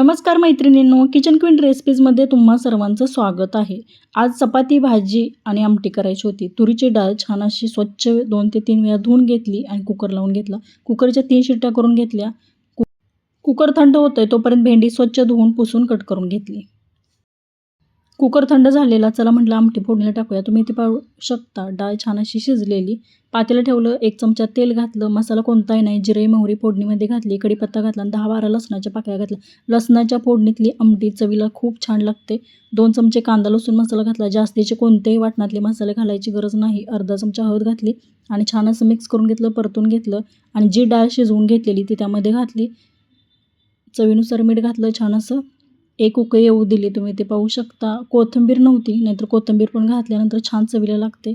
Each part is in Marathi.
नमस्कार मैत्रिणींनो किचन क्वीन रेसिपीजमध्ये तुम्हा सर्वांचं स्वागत आहे. आज चपाती भाजी आणि आमटी करायची होती. तुरीची डाळ छान अशी स्वच्छ दोन ते तीन वेळा धुवून घेतली आणि कुकर लावून घेतला. कुकरच्या तीन शिट्ट्या करून घेतल्या. कु कुकर थंड होतंय तोपर्यंत भेंडी स्वच्छ धुवून पुसून कट करून घेतली. कुकर थंड झालेला चला म्हटलं आमटी फोडणीला टाकूया. तुम्ही इथे पाहू शकता डाळ छान अशी शिजलेली. पातेलं ठेवलं एक चमचा तेल घातलं मसाला कोणताही नाही जिरे मोहरी फोडणीमध्ये घातली कढीपत्ता घातला आणि दहा बारा लसणाच्या पाकळ्या घातल्या. लसणाच्या फोडणीतली आमटी चवीला खूप छान लागते. दोन चमचे कांदा लसूण मसाला घातला. जास्तीचे कोणतेही वाटणातले मसाले घालायची गरज नाही. अर्धा चमचा हळद घातली आणि छान असं मिक्स करून घेतलं परतून घेतलं आणि जी डाळ शिजवून घेतलेली ती त्यामध्ये घातली. चवीनुसार मीठ घातलं छान असं एक उकळी येऊ दिली तुम्ही ते पाहू शकता. कोथिंबीर नव्हती नाहीतर कोथिंबीर पण घातल्यानंतर छान चवीला लागते.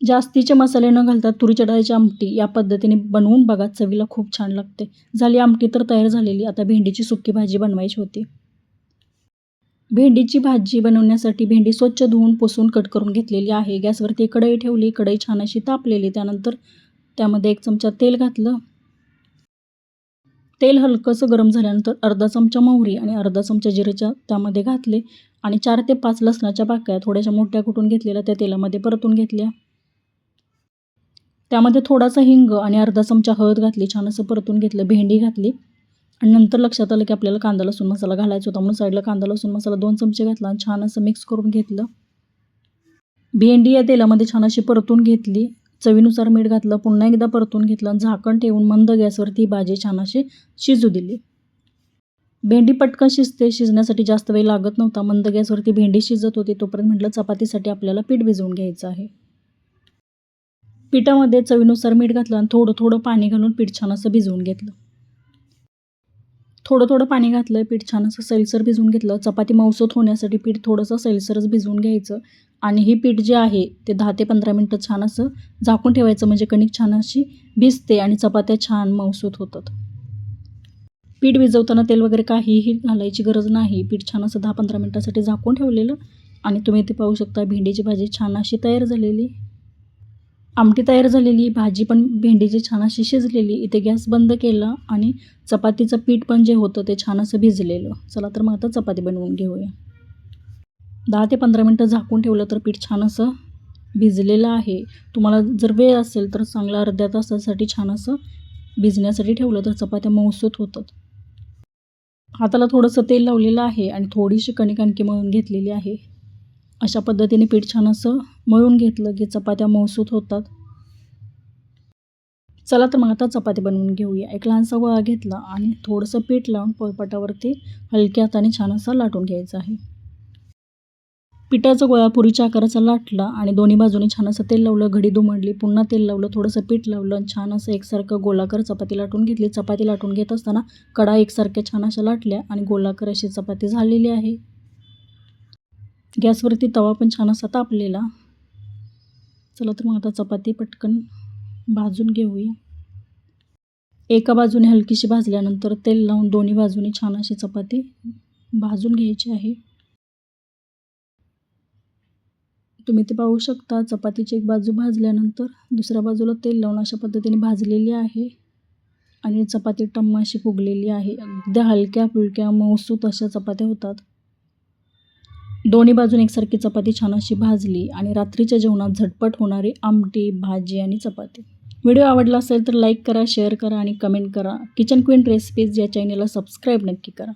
जास्तीचे मसाले न घालता तुरीच्या डाळीची आमटी या पद्धतीने बनवून बघा चवीला खूप छान लागते. झाली आमटी तर तयार झालेली आता भेंडीची सुकी भाजी बनवायची होती. भेंडीची भाजी बनवण्यासाठी भेंडी स्वच्छ धुवून पुसून कट करून घेतलेली आहे. गॅसवरती कढई ठेवली कढई छान अशी तापलेली त्यानंतर त्यामध्ये एक चमचा तेल घातलं. तेल हलकंसं गरम झाल्यानंतर अर्धा चमचा मोहरी आणि अर्धा चमचा जिरेच्या त्यामध्ये घातले आणि चार ते पाच लसणाच्या पाकळ्या थोड्याशा मोठ्या कुटून घेतलेल्या त्या तेलामध्ये परतून घेतल्या. त्यामध्ये थोडासा हिंग आणि अर्धा चमचा हळद घातली छान असं परतून घेतलं भेंडी घातली. आणि नंतर लक्षात आलं की आपल्याला कांदा लसूण मसाला घालायचा होता म्हणून साईडला कांदा लसूण मसाला दोन चमचे घातला आणि छान असं मिक्स करून घेतलं. भेंडी या तेलामध्ये छान अशी परतून घेतली. चवीनुसार मीठ घातलं पुन्हा एकदा परतून घेतलं झाकण ठेवून मंद गॅसवरती भाजी छान अशी शिजू दिली. भेंडी पटकन शिजते शिजण्यासाठी जास्त वेळ लागत नव्हता. मंद गॅसवरती भेंडी शिजत होती तोपर्यंत म्हटलं चपातीसाठी आपल्याला पीठ भिजवून घ्यायचं आहे. पिठामध्ये चवीनुसार मीठ घातलं आणि थोडं थोडं पाणी घालून पीठ छान असं भिजवून घेतलं. थोडं थोडं पाणी घातलं पीठ छान असं सैलसर भिजवून घेतलं. चपाती मौसूत होण्यासाठी पीठ थोडंसं सैलसरच भिजवून घ्यायचं आणि ही पीठ जे आहे ते दहा ते पंधरा मिनटं छान असं झाकून ठेवायचं. म्हणजे कणिक छान अशी भिजते आणि चपात्या छान मौसूत होतात. पीठ भिजवताना तेल वगैरे काहीही घालायची गरज नाही. पीठ छान असं दहा पंधरा मिनटासाठी झाकून ठेवलेलं आणि तुम्ही ते पाहू शकता भेंडीची भाजी छान अशी तयार झालेली. आमटी तयार झालेली भाजी पण भेंडीची छान अशी शिजलेली. इथे गॅस बंद केला आणि चपातीचं पीठ पण जे होतं ते छान असं भिजलेलं. चला तर मग आता चपाती बनवून घेऊया. दहा ते पंधरा मिनटं झाकून ठेवलं तर पीठ छान असं भिजलेलं आहे. तुम्हाला जर वेळ असेल तर चांगला अर्ध्या तासासाठी छान असं भिजण्यासाठी ठेवलं तर चपात्या मऊसूत होतात. हाताला थोडंसं तेल लावलेलं आहे आणि थोडीशी कणिक आणखी मळून घेतलेली आहे. अशा पद्धतीने पीठ छान असं मळून घेतलं की चपात्या मौसूत होतात. चला तर मग आता चपाती बनवून घेऊया. एक लहानसा गोळा घेतला आणि थोडंसं पीठ लावून पोळपाटावरती हलक्या हाताने छान असा लाटून घ्यायचा आहे. पिठाचा गोळा पुरीच्या आकाराचा लाटला आणि दोन्ही बाजूने छान असं तेल लावलं घडी दुमडली पुन्हा तेल लावलं थोडंसं पीठ लावलं आणि छान असं एकसारखं गोलाकार चपाती लाटून घेतली. चपाती लाटून घेत असताना कडा एकसारख्या छान अशा लाटल्या आणि गोलाकार अशी चपाती झालेली आहे. गॅसवरती तवा पण छान असा तापलेला. चला तर मग आता चपाती पटकन भाजून घेऊया. एका बाजूने हलकीशी भाजल्यानंतर तेल लावून दोन्ही बाजूने छान अशी चपाती भाजून घ्यायची आहे. तुम्ही ते पाहू शकता चपातीची एक बाजू भाजल्यानंतर दुसऱ्या बाजूला तेल लावून अशा पद्धतीने भाजलेली आहे. आणि चपाती टम्म अशी फुगलेली आहे. अगदी हलक्या फुलक्या मौसूत अशा चपात्या होतात. दोन्ही बाजून एकसारखी चपाती छान अशी भाजली आणि रात्रीच्या जेवणात झटपट होणारी आमटी भाजी आणि चपाती. व्हिडिओ आवडला असेल तर लाईक करा शेअर करा आणि कमेंट करा. किचन क्वीन रेसिपीज या चॅनेलला सबस्क्राईब नक्की करा.